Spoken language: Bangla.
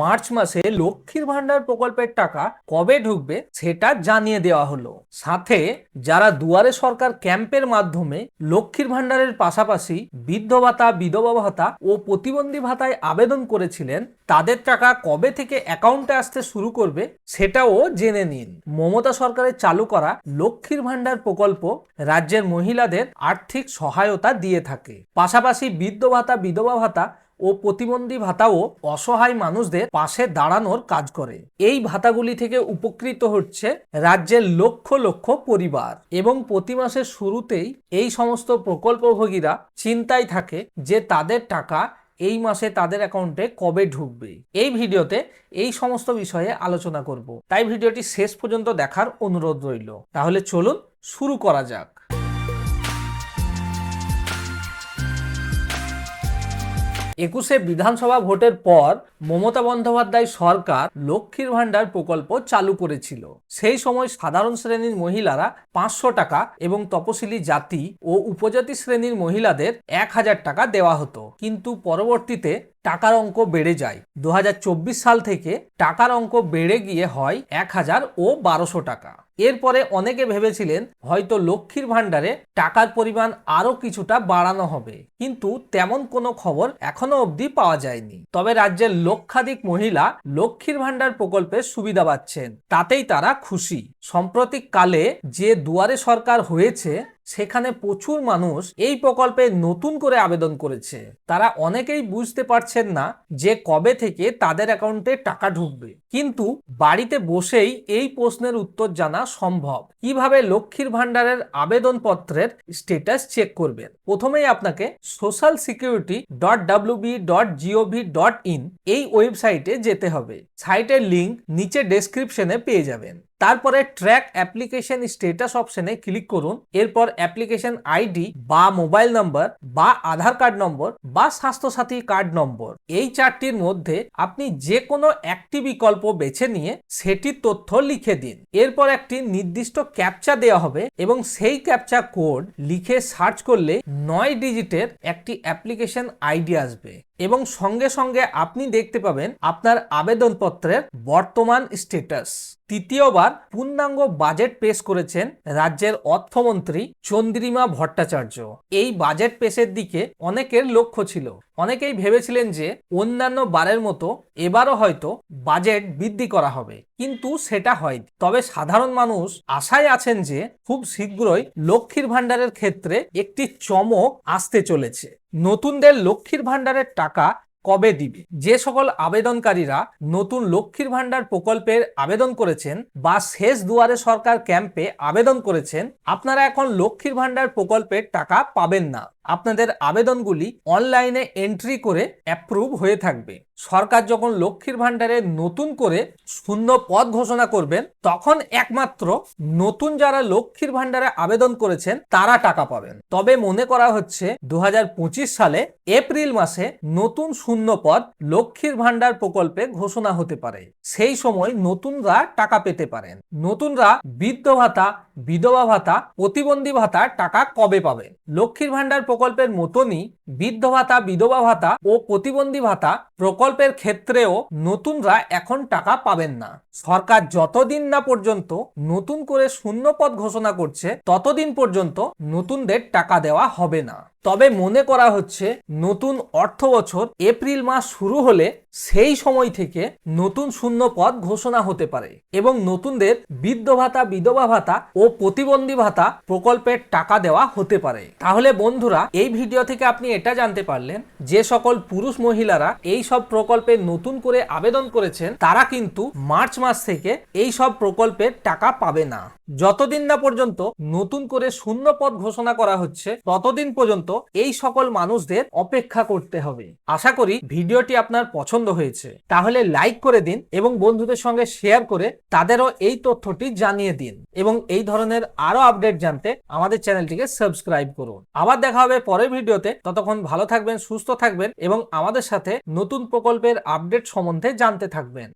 মার্চ মাসে লক্ষ্মীর ভান্ডার প্রকল্পের টাকা কবে ঢুকবে সেটা জানিয়ে দেওয়া হলো। সাথে যারা দুয়ারে সরকার ক্যাম্পের মাধ্যমে লক্ষ্মীর ভান্ডারের পাশাপাশি বৃদ্ধ ভাতা বিধবা ভাতা ও প্রতিবন্ধী ভাতায় আবেদন করেছিলেন, তাদের টাকা কবে থেকে অ্যাকাউন্টে আসতে শুরু করবে সেটাও জেনে নিন। মমতা সরকারের চালু করা লক্ষ্মীর ভান্ডার প্রকল্প রাজ্যের মহিলাদের আর্থিক সহায়তা দিয়ে থাকে। পাশাপাশি বৃদ্ধ ভাতা বিধবা ভাতা ও প্রতিবন্ধী ভাতাও অসহায় মানুষদের পাশে দাঁড়ানোর কাজ করে। এই ভাতাগুলি থেকে উপকৃত হচ্ছে রাজ্যের লক্ষ লক্ষ পরিবার এবং প্রতি মাসের শুরুতেই এই সমস্ত প্রকল্পভোগীরা চিন্তায় থাকে যে তাদের টাকা এই মাসে তাদের অ্যাকাউন্টে কবে ঢুকবে। এই ভিডিওতে এই সমস্ত বিষয়ে আলোচনা করব। তাই ভিডিওটি শেষ পর্যন্ত দেখার অনুরোধ রইল। তাহলে চলুন শুরু করা যাক। একুশে বিধানসভা ভোটের পর মমতা বন্দ্যোপাধ্যায় সরকার লক্ষ্মীর ভাণ্ডার প্রকল্প চালু করেছিল। সেই সময় সাধারণ শ্রেণির মহিলারা পাঁচশো টাকা এবং তপশিলি জাতি ও উপজাতি শ্রেণির মহিলাদের এক হাজার টাকা দেওয়া হতো। কিন্তু পরবর্তীতে টাকার অঙ্ক বেড়ে যায়। দু হাজার চব্বিশ সাল থেকে টাকার অঙ্ক বেড়ে গিয়ে হয় এক হাজার ও বারোশো টাকা। এরপরে অনেকে ভেবেছিলেন হয়তো লক্ষ্মীর ভাণ্ডারে টাকার পরিমাণ আরও কিছুটা বাড়ানো হবে। কিন্তু তেমন কোনো খবর এখনও অবধি পাওয়া যায়নি। তবে রাজ্যের লক্ষাধিক মহিলা লক্ষ্মীর ভাণ্ডার প্রকল্পের সুবিধা পাচ্ছেন। তাতেই তারা খুশি। সাম্প্রতিক কালে যে দুয়ারে সরকার হয়েছে সেখানে প্রচুর মানুষ এই প্রকল্পে নতুন করে আবেদন করেছে। তারা অনেকেই বুঝতে পারছেন না যে কবে থেকে তাদের অ্যাকাউন্টে টাকা ঢুকবে। কিন্তু বাড়িতে বসেই এই প্রশ্নের উত্তর জানা সম্ভব। কীভাবে লক্ষ্মীর ভাণ্ডারের আবেদনপত্রের স্টেটাস চেক করবেন? প্রথমেই আপনাকে social security dot W B dot G O V dot in এই ওয়েবসাইটে যেতে হবে। সাইটের লিঙ্ক নিচে ডেসক্রিপশনে পেয়ে যাবেন। তারপরে ট্র্যাক অ্যাপ্লিকেশন স্টেটাস অপশনে ক্লিক করুন, এরপর অ্যাপ্লিকেশন আইডি বা মোবাইল নম্বর বা আধার কার্ড নম্বর বা স্বাস্থ্যসাথী কার্ড নম্বর এই চারটির মধ্যে আপনি যে কোনো একটি বিকল্প বেছে নিয়ে সেটির তথ্য লিখে দিন। এরপর একটি নির্দিষ্ট ক্যাপচা দেওয়া হবে এবং সেই ক্যাপচা কোড লিখে সার্চ করলে নয় ডিজিটের একটি অ্যাপ্লিকেশন আইডি আসবে। এবং সঙ্গে সঙ্গে আপনি দেখতে পাবেন আপনার আবেদনপত্রের বর্তমান স্টেটাস তৃতীয়বার পূর্ণাঙ্গ বাজেট পেশ করেছেন রাজ্যের অর্থমন্ত্রী চন্দ্রিমা ভট্টাচার্য। এই বাজেট পেশের দিকে অনেকের লক্ষ্য ছিল। অনেকেই ভেবেছিলেন যে অন্যান্য বারের মতো এবারও হয়তো বাজেট বৃদ্ধি করা হবে। কিন্তু সেটা হয়নি। তবে সাধারণ মানুষ আশায় আছেন যে খুব শীঘ্রই লক্ষ্মীর ভাণ্ডারের ক্ষেত্রে একটি চমক আসতে চলেছে। নতুনদের লক্ষ্মীর ভাণ্ডারের টাকা কবে দিবে? যে সকল আবেদনকারীরা নতুন লক্ষ্মীর ভাণ্ডার প্রকল্পের আবেদন করেছেন বা শেষ দুয়ারে সরকার ক্যাম্পে আবেদন করেছেন, আপনারা এখন লক্ষ্মীর ভাণ্ডার প্রকল্পের টাকা পাবেন না। আপনাদের আবেদনগুলি অনলাইনে এন্ট্রি করে অ্যাপ্রুভ হয়ে থাকবে। সরকার যখন লক্ষ্মীর ভাণ্ডারে নতুন করে শূন্য পদ ঘোষণা করবেন, তখন একমাত্র নতুন যারা লক্ষ্মীর ভাণ্ডারে আবেদন করেছেন, তারা টাকা পাবেন। তবে মনে করা হচ্ছে দু হাজার পঁচিশ সালে এপ্রিল মাসে নতুন শূন্য পদ লক্ষ্মীর ভাণ্ডার প্রকল্পে ঘোষণা হতে পারে। সেই সময় নতুনরা টাকা পেতে পারেন। নতুনরা বৃদ্ধ ভাতা, বিধবা ভাতা, প্রতিবন্ধী ভাতা টাকা কবে পাবেন লক্ষ্মীর ভাণ্ডার প্রকল্পের মতনই বৃদ্ধ ভাতা, বিধবা ভাতা ও প্রতিবন্ধী ভাতা প্রকল্পের ক্ষেত্রেও নতুনরা এখন টাকা পাবেন না। সরকার যতদিন না পর্যন্ত নতুন করে শূন্য পদ ঘোষণা করছে, ততদিন পর্যন্ত নতুনদের টাকা দেওয়া হবে না। তবে মনে করা হচ্ছে নতুন অর্থ বছর এপ্রিল মাস শুরু হলে সেই সময় থেকে নতুন শূন্য পদ ঘোষণা হতে পারে এবং নতুনদের বৃদ্ধ ভাতা, বিধবা ভাতা ও প্রতিবন্ধী ভাতা প্রকল্পের টাকা দেওয়া হতে পারে। তাহলে বন্ধুরা, এই ভিডিও থেকে আপনি এটা জানতে পারলেন যে সকল পুরুষ মহিলারা এই সব প্রকল্পে নতুন করে আবেদন করেছেন, তারা কিন্তু মার্চ মাস থেকে এই সব প্রকল্পের টাকা পাবে না। যতদিন না পর্যন্ত নতুন করে শূন্য পদ ঘোষণা করা হচ্ছে, ততদিন পর্যন্ত এই সকল মানুষদের অপেক্ষা করতে হবে। আশা করি ভিডিওটি আপনার পছন্দ হয়েছে। তাহলে লাইক করে দিন এবং বন্ধুদের সঙ্গে শেয়ার করে তাদেরও এই তথ্যটি জানিয়ে দিন এবং এই ধরনের আরও আপডেট জানতে আমাদের চ্যানেলটিকে সাবস্ক্রাইব করুন। আবার দেখা হবে পরের ভিডিওতে। ততক্ষণ ভালো থাকবেন, সুস্থ থাকবেন এবং আমাদের সাথে নতুন প্রকল্পের আপডেট সম্বন্ধে জানতে থাকবেন।